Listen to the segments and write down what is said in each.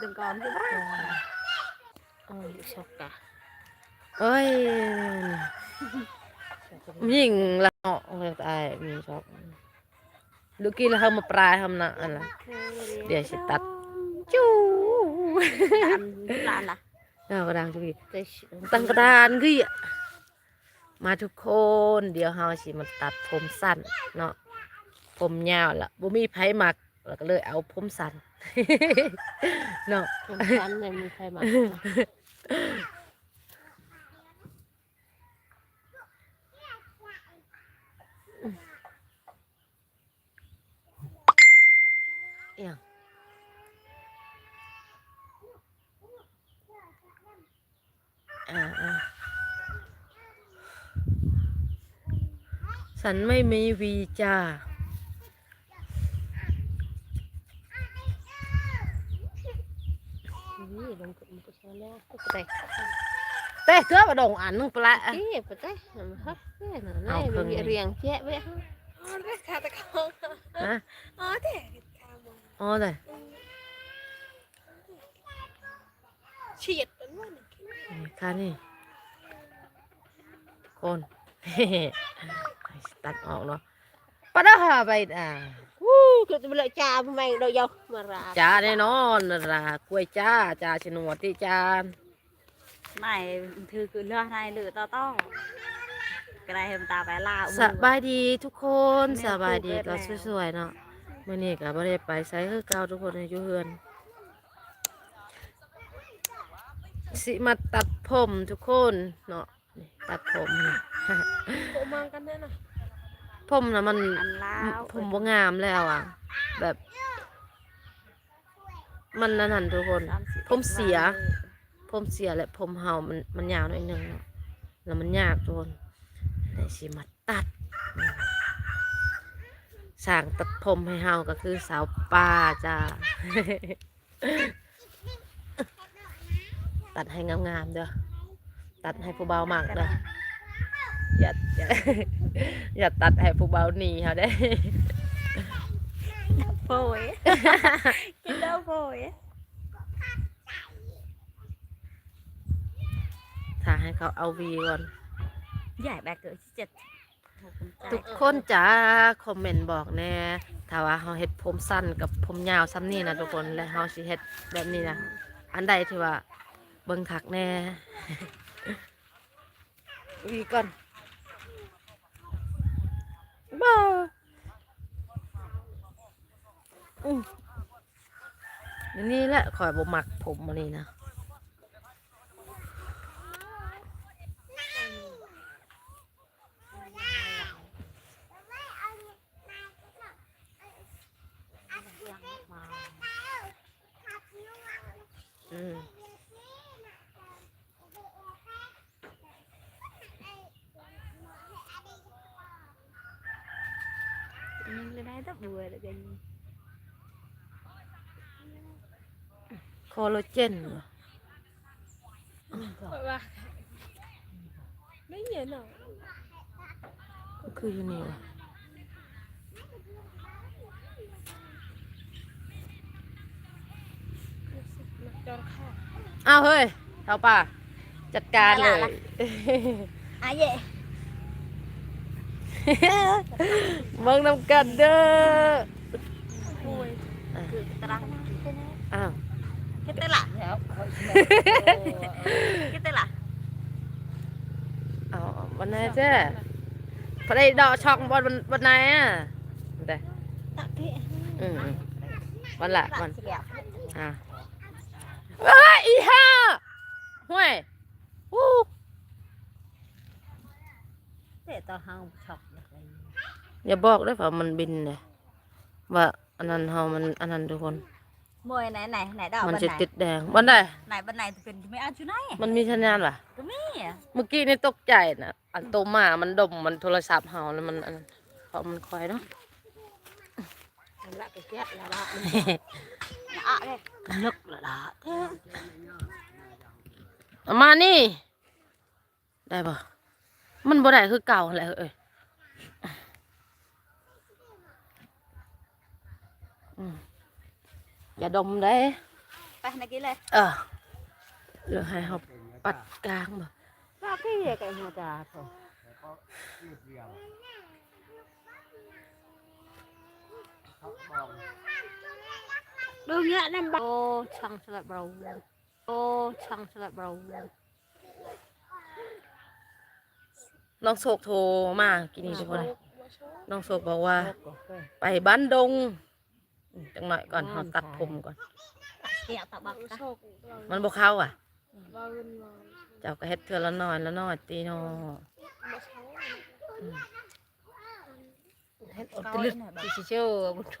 từng con chứ bác โอ้ยช็อกกะเอ้ยยิงละเนาะเลยตายมีช็อกดูกี่แล้วเขามาปลายทำนะอันละ Để sẽ tắt. จู้ làm làm là เรากระดังจุกี้ Tôi ตั้งกระดานกี้อะมาทุกคนเดี๋ยวเฮาสิมาตัดผมสั้นเนาะผมยาวละบ่มีไผมักแล้วก็เลยเอาผมสั้น เนาะ không ăn này mình phải mặc เอียงอ่าอ่าฉันไม่มีวีจ้า เต้เกือบดงอันนึงปลา cái cái tay làm hết cái này Học này thường mình bị này. riêng chết với อ๋อได้ค่ะแต่เขาฮะอ๋อแต่ค่ะมันอ๋อเลยเฉียดเป็นว่าหนึ่งนี่ค่ะนี่คนตัดออกเนาะปะ ดาหาไปอ่า Woo, cái tụi lợi cha của mày đâu đâu mà ra จ้าแน่นอนรากล้วยจ้าจ้าชนวติจ้า này thư cứ lo này lựa to to cái này hôm ta phải la สบายดีทุกคนแม่สบายดีปลูกก็ไว้แล้วสวยๆเนาะมื่อนี้ก็บ่ได้ไปไสคือเก่าทุกคนอยู่เฮือนสิมาตัดผมทุกคนเนาะนี่ตัดผมนี่โคมังกันแน่น่ะผมนะมัน ăn lao ผมบ่งามแล้วอะ แบบ มันนั่นหันทุกคน ผมเสีย ผมเสียและผมเห่ามันมันยาวหน่อยหนึงเนาะแล้วมันยากทุกคนได้สิมาตัดสร้างตัดผมให้เฮาก็คือสาวป่าจ้าตัดให้งามๆเด้อตัดให้ผู้เบามากเด้ออย่าอย่าอย่าตัดให้ผู้เบาหนีเขาได้ phôi cái đâu phôi á ถ้าให้เขาเอาวีก่อน giải bà cỡ chứ chật ทุกคนจ้าคอมเมนต์บอกแน่ถ้าว่าเฮาเฮ็ดผมสั้นกับผมยาวซ้ำนี่นะทุกคนและเฮาสิเฮ็ดแบบนี้นะอันใดที่ว่าเบิ่งคักแน่วีก่อนบ้าอืมอันนี่แหละข่อยบ่มักผมอันนี้นะ อืม nhưng cái này rất vừa được cái คอลลาเจนเหรอว่าไม่เห็นหรอก็คืออยู่นี่ เหรอจอนข้าวอ้าวเฮ้ยเท่าป่าจัดการเลย à vậy เบิ่งนำกันเด้อโอ้ย cứ trăng อ้าว cái tên là cái tên là เอาวันไหนเจ้พอได้ดอกช็อกวันวันวันไหนอะวันใด tặng cái อืมอืมวันละวัน chị kẹo อะ เอ้ยอีห่าห่วยวู้ để tao hông chọc được cái อย่าบอกได้ว่ามันบินเลยว่าอันนั้นเฮามันอันนั้นทุกคน môi này này này đỏ มัน bên จะ này ติดแดงวันใด này bên này thì cần mấy ăn chú này มันมีสัญญาณป่ะ cái mí à เมื่อกี้นี่ตกใจนะอันโตมามันดมมันโทรศัพท์เห่าแล้วมันอันนั้นเพราะมันคอยเนาะ làm lại cái chết là đó đó đây ลึ ลึกละละเอามานี่ ได้ปะมันบ่ได้คือเก่าแหละเอ้ยอย่าดมเด้ไปนักกินเลย เออเหลือให้เขาปัดกลางบ่ก็ขี้ยไก่หัวจ่าโถ ดูเนี้ยนั่นโอ้ช่างสลัดเบาโอ้ช่างสลัดเบาน้องโศกโทรมากินนี่ทุกคนมาโชว์น้องโศกบอกว่า ไปบ้านดงอืมจังหน่อยก่อนเขาตัดผมก่อนเกี่ยวตะบักมานะโชว์เรามันบ่เข้าอะเราเงินมาเจ้าก็เฮ็ดเทื่อละน้อยละน้อยตีนอมาโชว์เฮ็ดอดตะลึกสิเชื่อบุตร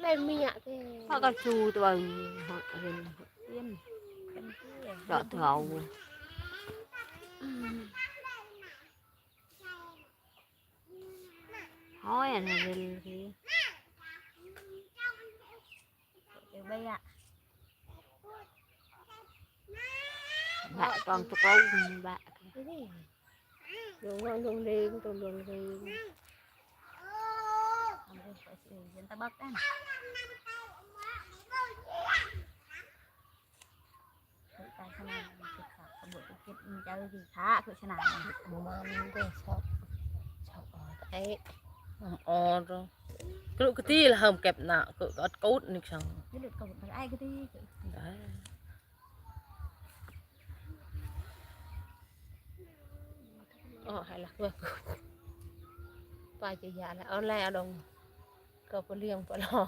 โยลวดทั้งก็เหลือชุบเบ้ยอะนะโจ้ก็ได้ไปก็เอา ไปใส่เสื้อเย็นตะบักกันไปขนาดมันคือขาขบวนคิดมันจะดีขาคือชนะมันหมูมันก็ชอบชอบไอ้หอมอ่อนเนาะกรุกะตี้ละเฮิมเก็บหน้าก็ก็อดกูดนึกสั่ง cái lượt cầu phải ai cái đi ได้อ๋อให้ละเพื่อ ก็ไปเลี้ยงไปรอ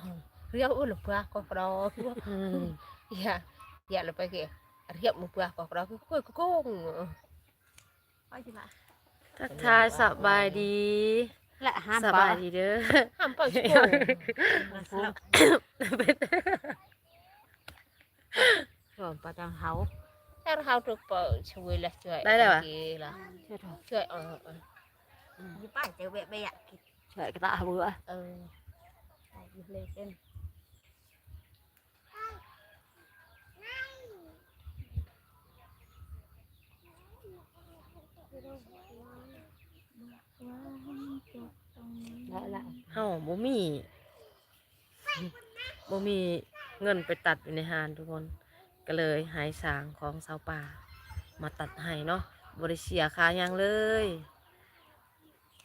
เรียกอุ้ยหรือเปล่าก็รออืมอย่าอย่าเลยไปเกี่ยเรียกมือเปล่าก็รอก็กุ้ยก็กุ้ง coi chị bà ทักทายสบายดี lại ham สบายดีเด้อห้ามเปิดกุ้ง rồi bà đang hấu ถ้าเราถูกเปิดช่วยละช่วยละ chưa rồi ช่วยเออ như phải chơi bé bé ạ trời cái tạ bữa เออ lên trên ได้ละเฮาบ่มีบ่มีเงินไปตัดอยู่ในห้านทุกคน ก็เลยหายสางของสาวป่า มาตัดให้เนาะบ่ได้เสียค่ายังเลย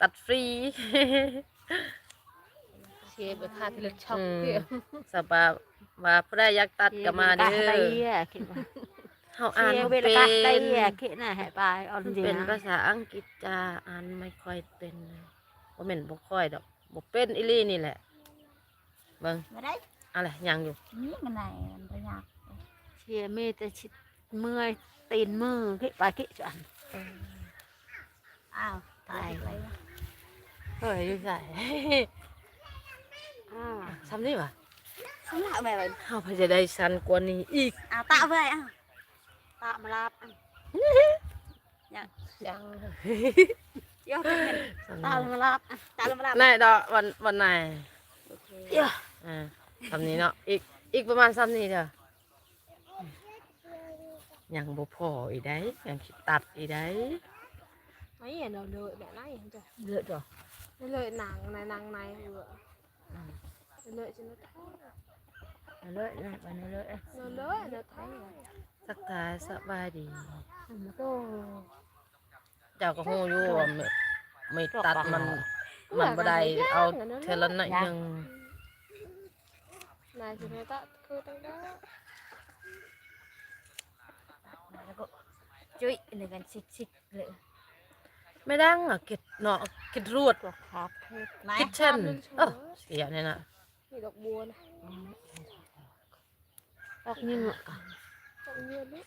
ตัดฟรี เชียร์ไปค่าที่เล็กช็อปเกี่ยสาวป่าว่าผู้ใดอยากตัดก็มาเด้อ đây à khi mà เฮาอ่าน chia บ่ bên เป็ là น cắt đây à khi này hãy bài on gì เป็น nè ภาษาอังกฤษจ้าอ่านไม่ค่อยเป็นเลยบ่แม่นบ่ค่อยดอกบ่เป็นอีหลีนี่แหละเบิ่ง vào đấy อะไรยังอยู่ những cái này làm tay nhạc chia mê tay chít mười tiền mưa cái bài cái chuẩn à tài vậy เฮ้ยอยู่ใส่ à ซ้ำนี่วะ sống lại mày vậy เฮาพอจะได้สันกว่านี้อีก à tạo vậy à tạo mà làm ăn ยัง vô cái mình ซ้ำ tạo นี่ mà làm ăn tạo mà làm นายดอกวันวันไหน ok อ่าซ้ำนี้เนาะอีกอีกประมาณซ้ำนี้เด้อยังบ่พออีกได้ยังสิตัดอีกได้ mấy nhà nào lợi mẹ này không trời เยอะจ้ะ Cái lợi nàng này nàng này vừa Cái lợi cho nó thấy เลยเลยวันนี้เล lợi cho nó thơm nó lợi lại bà nó lợi nó lợi nó thơm สักทายสบายดี nó đồ เจ้าก็ฮู้อยู่ว่าไม่ไม่ตัดมัน มันบ่ได้เอาเทอละหน่อยหนึง này thì người ta cứ tăng đó แล้วก็จุ้ยหนึ่งกันชิดๆเลย ไม่ดังอะเก็ดเนาะเก็ดรวด của khóc hết คิ này ดเช่นเออเสียเนี่ยนะ thì độc buồn này khóc như ngựa Tự nhiên đấy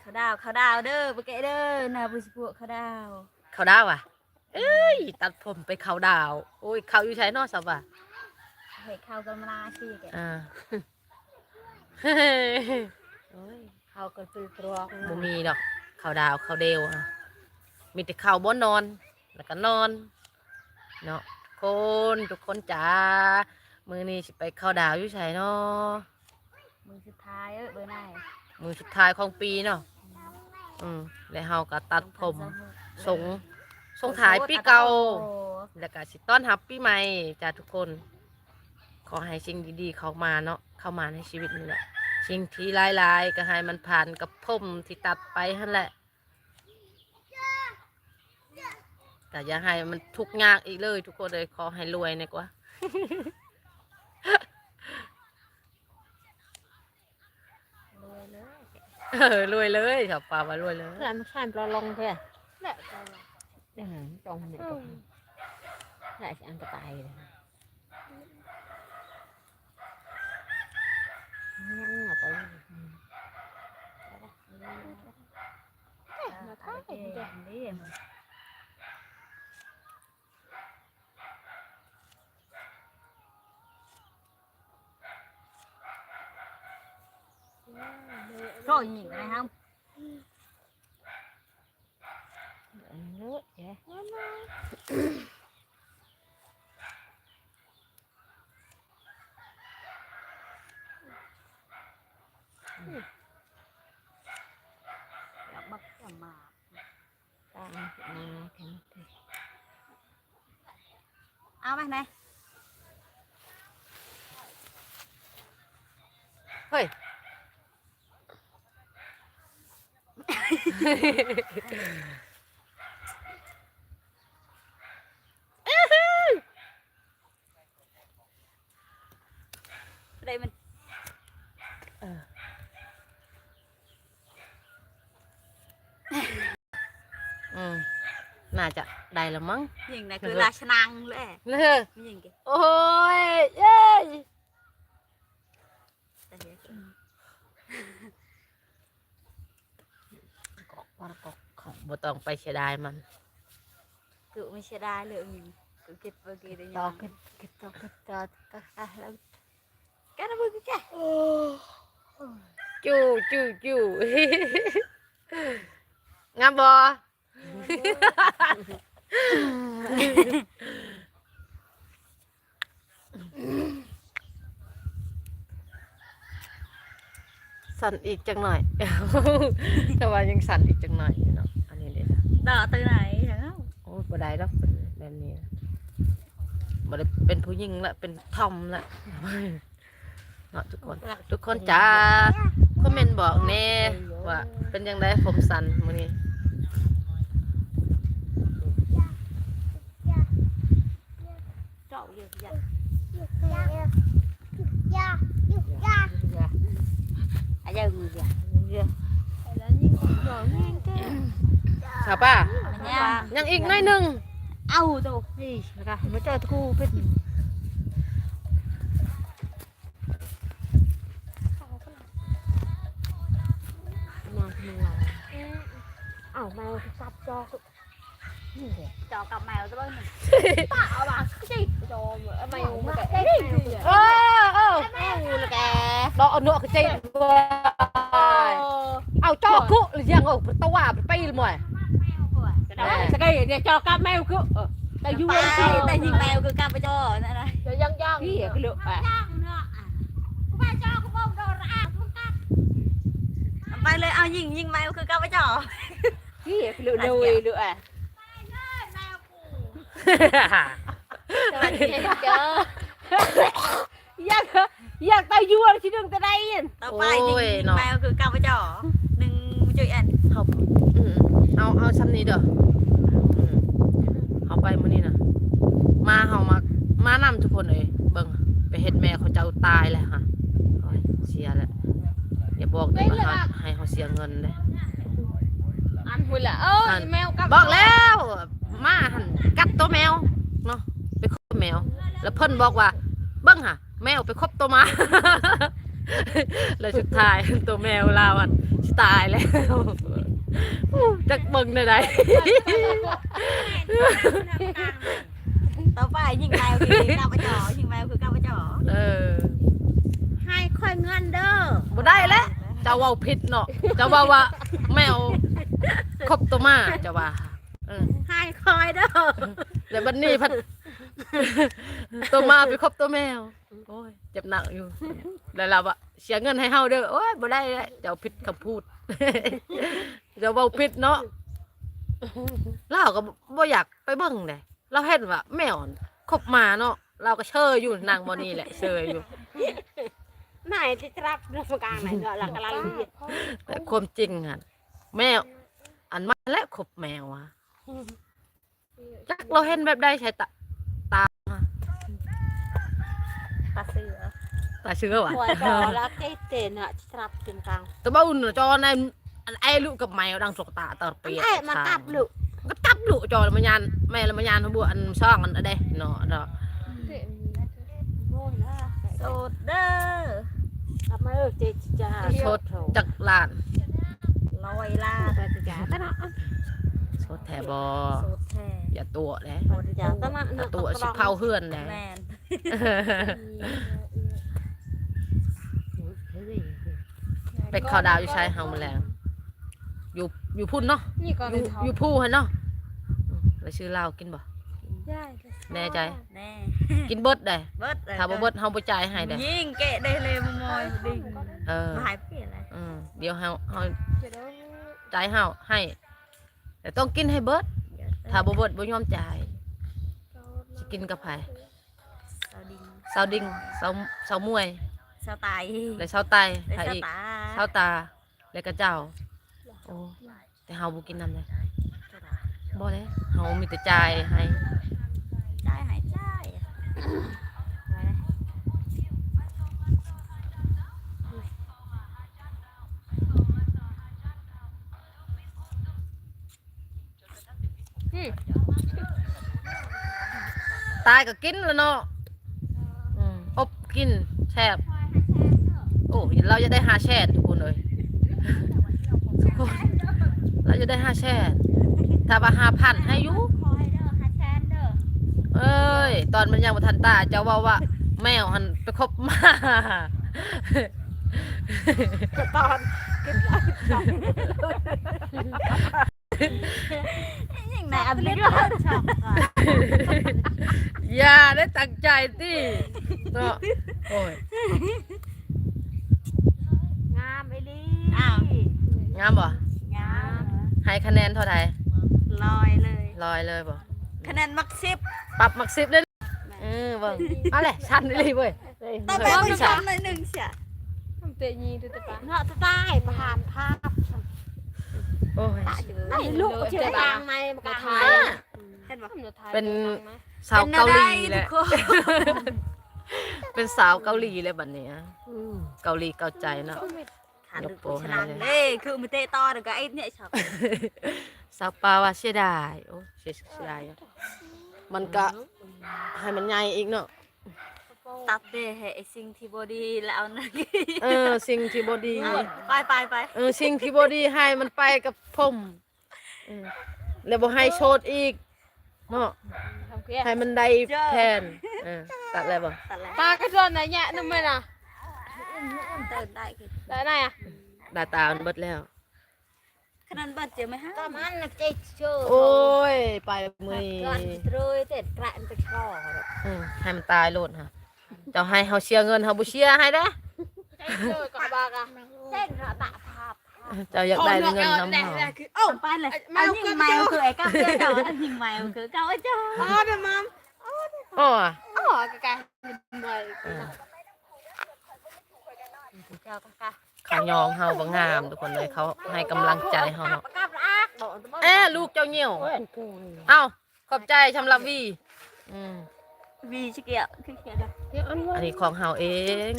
เขาดาวเขาดาวเด้อไปแกะเด้อนาบุษบวกเขาดาวเขาดาวอะตัดผมไปเขาดาว โอ้ยเขาอยู่ใช้นอกสับอะเฮ้ยเข้ากันมาลาชีแกอ่า โอ้ยเขาก็ซื้อตรอกบ่มีดอกเขาดาวเขาเดวอะมีแต่เขาบ่นอน แล้วก็นอน เนาะทุกคนทุกคนจ้ามือนี้สิไปเข้าดาวอยู่ใช่เนาะมือสุดท้ายเอ้ยเบอร์ไหนมือสุดท้ายของปีเนาะอืมแล้วเฮาก็ตัดผมสงสงถ่ายปีเก่า แล้วก็สิต้อนรับปีใหม่จ้าทุกคน อให้สิ่งดีๆ เข้ามาเนาะเข้ามาในชีวิตนี่แหละสิ่งที่ร้ายๆก็ให้มันผ่านกับผมที่ตัดไปนั่นแหละแต่อย่าให้มันทุกข์ยากอีกเลย ทุกคนเลยขอให้รวยเนี่ยกว่ารวยเลยเออรวยเลยชาวป่าว่ารวยเลยเพื่อนมันข้ามปลาลงเพื่อ rồi, nhìn cái này không? Hãy subscribe cho kênh Ghiền Mì Gõ Để không bỏ lỡ những video hấp dẫn ao này này เฮ้ย đây mình อืม น่าจะได้ละมั้ง nhìn này cứ là năng lẽ เนอะ nhìn kìa โอ้ยเย้ย Đây vậy. กอกปลากอกของบ่ต้องไปเสียดายมัน cứ mình sẽ đai lượng nhìn cứ kịp vừa kia để ต่อ nhau ขึ้นขึ้นต่อขึ้นต่อต่อต่อแล้ว cái nó vừa cái cái จู้จู้จู้งามบอ สั่นอีกจังหน่อย แต่ว่ายังสั่นอีกจังหน่อยอยู่เนาะ อันนี้เด็ด đỏ từ này hả không โอ้ยบ่ได้ดอกเป็นแบบนี้นะบ่ได้เป็นผู้หญิงละ เป็นทอมละเนาะทุกคน ทุกคนจ้าคอมเมนต์บอกแน่ว่าเป็นยังไงผมสั่นมื้อนี้ trộn gì vậy à giờ người vậy แล้วยิ่งหน่อยยิ่งแก่ ชาวป้า nha ยังอีกหน้อยหนึง au đâu gì ra mới cho thu bên นอนทำงานอ้าวแมวซับจอนี่เลย cho cặp mèo cho bên mình เอาล่ะสิจอมไม่เอาไม่ได้ได้ดีเออเออแม่งูละแกดอกเอาเนื้อคือใจเอาจอคุหรือยังเอาประตูว่าไปเลยมั้ย cái đó จะได้เดี๋ยวจอกับแมวคือแต่ยู tay เอ็นซี tay nhìn mèo cứ cặp cho này này เดี๋ยวยังยังพี่ก็เลือกไป bay lên ao nhìn nhìn mèo cứ cặp cho พี่ก็เลือกเลยเลือกอะเจออยากอยากตายยูอะไรที่หนึ่งจะได้ยิน tao bay nhìn mèo cứ cặp cho đừng chơi ăn เอาอืมเอาเอาซ้ำนี้เด้ออืมเอา ไปมื้อนี้นะมาเฮามามานำทุกคนเลยเบิ่งไปเฮ็ดแม่เขาเจ้าตายแล้วฮะโอ้ยเสียแล้วอย่าบอกเด้อว่าเขาให้เขาเสียเงินเด้อันหุ่นละเอ้ยแมวกับบอกแล้วมาหันกัดตัวแมวเนาะไปคบแมว แล้วเพิ่นบอกว่า เบิ้งค่ะแมวไปคบตัวหมาแล้วสุดท้ายตัวแมวลาวันสิตายแล้ว อู้จักเบิ่งได้ไดต่อไปยิงแมวคือก้าวปะจ่อยิงแมวคือก้าวปะจ่อเออให้ค่อยเงินเด้อบ่ได้แล้วเจะเว้าผิดเนาะเจะว่าว่าแมวครบตัวมาเจะว่าเออให้คอยเด้อแต่บัดนี้พัดตัวมาไปครบตัวแมวโอ้ยเจ็บหนักอยู่แล้วเราอะเสียเงินให้เฮาเด้อโอ้ยบ่ได้แล้วเจ้าผิดคำพูด เจ้าเว้าผิดเนาะเราก็บ่อยากไปเบิ่งเลยเราเห็นว่าแมวคบมาเนาะเราก็เชยอยู่นางบ่นี่แหละเชยอยู่ไหนที่จะรับเรื่องกลางไหนเนาะหลักกะลันแต่ความจริงอะแมวอันมาและขบแมวอะจักเราเห็นแบบได้ใช้ตาตาตาเสือตาเชื่อว่ะหัวจอแล้วเจ๊เจนอะจะรับกินกลางแต่บ้าอุ่นน่ะจอใน อันไอ้ลูกกับแมวดังสกตาตอนเปียไอ้มาตับลูกก็ตับลูกจอแล้วมันยานแม่แล้วมันยานหัวอันซ่องอันอะเด้เนาะเนาะเตะโอ้ยนะโสดเด้อทำไมเออเจ๊จ้าโชดจักลานลอยล่าแต่จ้าตะเนาะโชดแถบอโสดแท้อย่าตัวเลยโสดจ้าตะเนาะอย่าตัวสิเผาเฮือนเลยแมนเป็ดข้าวดาวอยู่ชายเฮาแมลงอยู่ อยู่พุ่นเนาะนี่ก่อนอเป็ยู่นเท้าอยู่ผู้ฮะเนาะอืมแล้วชื่อเรากินบ่ ได้แน่ใจ แน่กินเบิดได้เบิดถ้าบ่เบิดเฮาบ่จ่ายให้ได้ยิงเกะได้เลยมมอยดิ่งเออมาหายเปลี่ยนอะไรอืมเดี๋ยวเฮาเฮาเดี๋ยวจ่ายเฮาให้ แต่ต้องกินให้เบิด ถ้าบ่เบิดบ่ยอมจ่ายสิกินกับไผสาวดิงสาวดิ่งสาวสาวมวยสาวไตและสาวไตและไผสาวอีกตาสาวตาและก็เจ้า โอ้ แต่เฮาบ่กินนำเลยบ่เลยเฮามีแต่จ่ายให้ได้หายใจไว้นะตายก็กินแล้วเนาะอืมอบกินแซ่บโอ้เราจะได้ห้าแช่นทุกคนเลยทุกคน เราจะได้ห้าแช่นถ้าว่าห้าพันให้อยุคอยเด้อหาแชนเด้อเอ้ย ตอนมันยังบ่ทันตายเจ้าว่าว่า แมวหันไปคบมาตอนกินแล้วอย่างไหนอันนี้ก็ชอบอะอย่าได้ตั้งใจติเนาะโอ้ยงามไปดิอ้าวงามบ่งาม ให้คะแนนเท่าไหร่ลอยเลยลอยเลยบ่คะแนนมักซิบปรับมักสิบเลยเออเบิ่งเอาแหละชันเลยเว้ยแต่แบบไม่ช้ำเลยหนึ่งเสียเตะยีดูแต่ปะเนาะจะได้ผ่านภาพโอ้ยอันนี้ลูกเชื่อกลางในกระทายเห็นปะเป็นสาวเกาหลีแหละเป็นสาวเกาหลีเลยบัดเนี้ยเกาหลีเกาใจเนาะ ขาดูตัวฉลาดเลยคือมันเตะต่อเดี๋ยวก็ไอ้เนี่ยชอบสาวปลาว่าเสียดายโอ้เสียเสียดายอะมันก็ให้มันใหญ่อีกเนาะตัดเดให้ไอ้สิ่งที่บดีแล้วเอานั่นเออสิ่งที่บดีไปไปไปเออสิ่งที่บดีให้มันไปกับผมเออแล้วบ่ให้โชดอีกเนาะทำเกลียให้มันได้แทนเออตัดอะไรบ่ตัดแล้วปลากระโดดไหนเนี่ยนุ่มไหมน่ะ เติมได้คือได้ไหนอะดาตามันเบิดแล้ว ขนาดบัดเจอไหมฮะ ก็มันน่ะเจ๊โชว์โอ้ย ไปมือนี้ก่อนตรุยเต็ดกระอันไปคอดอกอืมให้มันตายโลดค่ะเจ้าให้เฮาเชียร์เงินเฮาบ่เชียร์ให้เด้อเจอกับบากอะเส้นระบะภาพเจ้าอยากได้เงินนำเฮาคือโอ้ไปเลยเอายิงแมวคือไอ้ก้าวเจ้าเจ้ายิงแมวคือก้าวเจ้าอ๋อเดี๋ยวมัมโอ้อ๋อไกลๆเลย เจ้าค่ะเขายองเฮาบ่งามทุกคนเลยเขาให้กำลังใจเฮาเนาะกับรักบอกตัวเอ้ลูกเจ้าเหี่ยว เอ้าขอบใจสำหรับวีอืมวีชิเกียคือเกียดเดี๋ยวอันว่าอันนี้ของเฮาเอง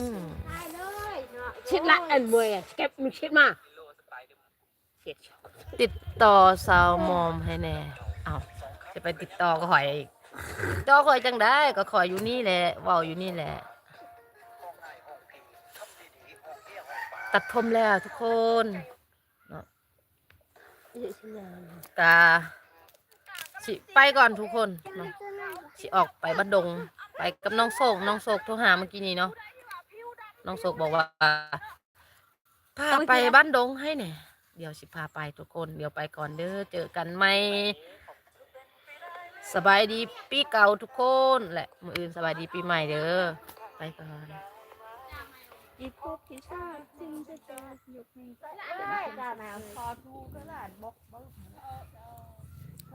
ชิดละอันมวยเก็บมันชิดมาติดต่อสาวมอมให้แน่เอ้าจะไปติดต่อก็ข่อยอีกติดต่อข่อยจังได้ก็ข่อยอยู่นี่แหละเว้าอยู่นี่แหละ ตัดผมแล้วทุกคนเนาะกาสิไปก่อนทุกคนเนาะสิออกไปบ้านดง ไปกับน้องโศกน้องโศกโทรหาเมื่อกี้นี้เนาะน้องโศกบอกว่าพาไปบ้านดงให้เนี่ยเดี๋ยวสิพาไปทุกคน เดี๋ยวไปก่อนเด้อเจอกันไหมสบายดีปีเก่าทุกคน แหละมืออื่นสบายดีปีใหม่เด้อไปก่อน อีพวกพิซซ่าจึงจะเจอหยุดในได้ได้แมวคอทูก็หลานบอกบอก